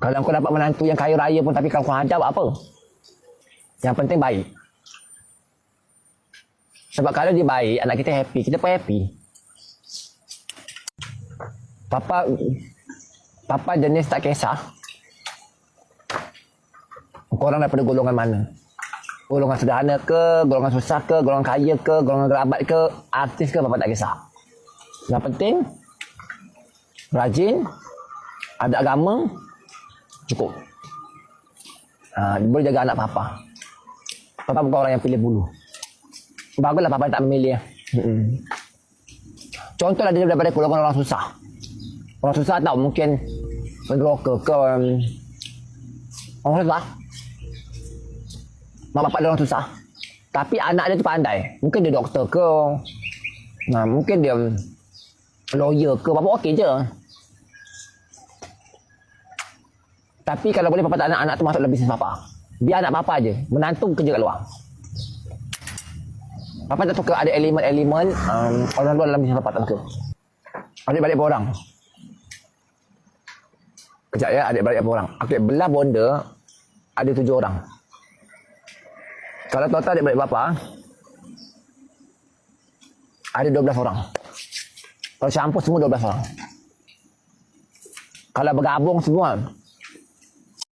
Kalau kau dapat menantu yang kaya raya pun tapi kau ajar buat apa? Yang penting baik. Sebab kalau dia baik, anak kita happy, kita pun happy. Papa Papa jenis tak kisah. Korang daripada golongan mana? Golongan sederhana ke, golongan susah ke, golongan kaya ke, golongan kerabat ke, artis ke, Papa tak kisah. Yang penting, rajin, ada agama, cukup. Ha, boleh jaga anak Papa. Papa bukan orang yang pilih bulu. Baguslah Papa tak memilih. Mm-mm. Contohlah dia daripada golongan orang susah. Orang susah tahu mungkin penderoka ke um, orang susah. Mak bapak dia orang susah. Tapi anak dia tu pandai. Mungkin dia doktor ke. Nah, mungkin dia um, lawyer ke. Bapak okey je. Tapi kalau boleh papa tak nak anak tu masuk dalam bisnes papa. Biar anak papa je. Menantu kerja kat luar. Papa tak suka ada elemen-elemen um, orang luar dalam bisnes papa tak suka. Adik-balik berapa orang? Kejap ya, adik-beradik berapa orang? Okey, belah bonda ada tujuh orang. Kalau total adik-beradik bapa ada 12 orang. Kalau campur semua 12 orang. Kalau bergabung semua